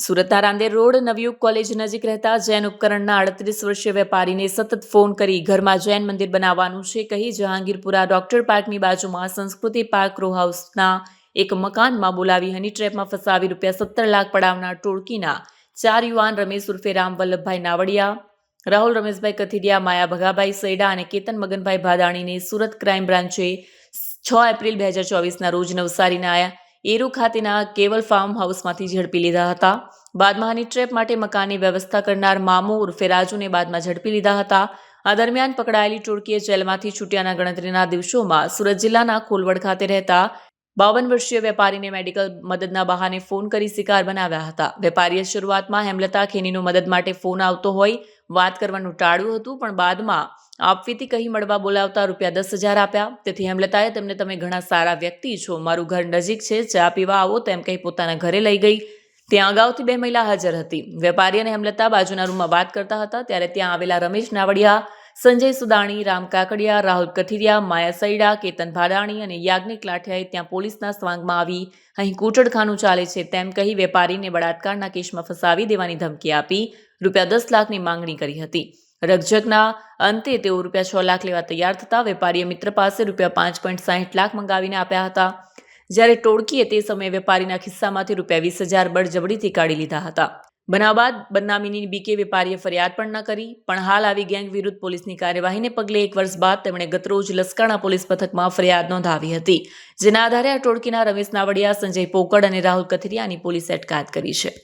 સુરતના રાંદેર રોડ નવયુગ કોલેજ નજીક રહેતા જૈન ઉપકરણના અડત્રીસ વર્ષીય વેપારીને સતત ફોન કરી ઘરમાં જૈન મંદિર બનાવવાનું છે કહી જહાંગીરપુરા ડોક્ટર પાર્કની બાજુમાં સંસ્કૃતિ પાર્ક રો હાઉસના એક મકાનમાં બોલાવી હની ટ્રેપમાં ફસાવી રૂપિયા સત્તર લાખ પડાવનાર ટોળકીના ચાર યુવાન રમેશ ઉર્ફે રામ વલ્લભભાઈ નાવડિયા, રાહુલ રમેશભાઈ કથિરિયા માયા ભગાભાઈ સૈડા અને કેતન મગનભાઈ ભાદાણીને સુરત ક્રાઇમ બ્રાન્ચે છ એપ્રિલ બે હજાર ચોવીસના રોજ નવસારીના એરુ ખાતેના કેવલ ફાર્મ હાઉસમાંથી ઝડપી લીધા હતા. બાદમાં હની ટ્રેપ માટે મકાનની વ્યવસ્થા કરનાર મામો ઉર્ફે રાજુને બાદમાં ઝડપી લીધા હતા. આ દરમિયાન પકડાયેલી ટોળકીએ જેલમાંથી છૂટ્યાના ગણતરીના દિવસોમાં સુરત જિલ્લાના કોલવડ ખાતે રહેતા બાવન વર્ષીય વેપારીને મેડિકલ મદદના બહાને ફોન કરી શિકાર બનાવ્યા હતા. વેપારીએ શરૂઆતમાં હેમલતા ખેનીનો મદદ માટે ફોન આવતો હોય વાત કરવાનું ટાળ્યું હતું, પણ બાદમાં આપવીથી કહી મળવા બોલાવતા રૂપિયા દસ હજાર આપ્યા. તેથી હેમલતાએ તેમને, તમે ઘણા સારા વ્યક્તિ છો, મારું ઘર નજીક છે, ચા પીવા આવો, તેમ કહી પોતાના ઘરે લઈ ગઈ. ત્યાં અગાઉથી બે મહિલા હાજર હતી. વેપારી અને હેમલતા બાજુના રૂમમાં વાત કરતા હતા, ત્યારે ત્યાં આવેલા રમેશ નાવડિયા સંજય સુદાણી, રામ કાકડિયા, રાહુલ કથિરિયા, માયા સૈડા, કેતન ભાડાણી અને યાજ્ઞિક લાઠિયાએ ત્યાં પોલીસના સ્વાંગમાં આવી. અહીં કૂટડખાનું ચાલે છે તેમ કહી વેપારીને બળાત્કારના કેસમાં ફસાવી દેવાની ધમકી આપી, રૂપિયા દસ લાખની માંગણી કરી હતી. રકઝકના અંતે તેઓ રૂપિયા છ લાખ લેવા તૈયાર થતા વેપારીએ મિત્ર પાસે રૂપિયા પાંચ પોઈન્ટ સાહીઠ લાખ મંગાવીને આપ્યા હતા. જ્યારે ટોળકીએ તે સમયે વેપારીના ખિસ્સામાંથી રૂપિયા વીસ હજાર બળજબડીથી કાઢી લીધા હતા. બનાવ બાદ બદનામીની બીકે વેપારીએ ફરિયાદ પણ ન કરી, પણ હાલ આવી ગેંગ વિરુદ્ધ પોલીસની કાર્યવાહીને પગલે એક વર્ષ બાદ તેમણે ગતરોજ લસકાણા પોલીસ પથકમાં ફરિયાદ નોંધાવી હતી, જેના આધારે આ ટોળકીના રમેશ નાવડિયા, સંજય પોકડ અને રાહુલ કથિરિયાની પોલીસે અટકાયત કરી છે.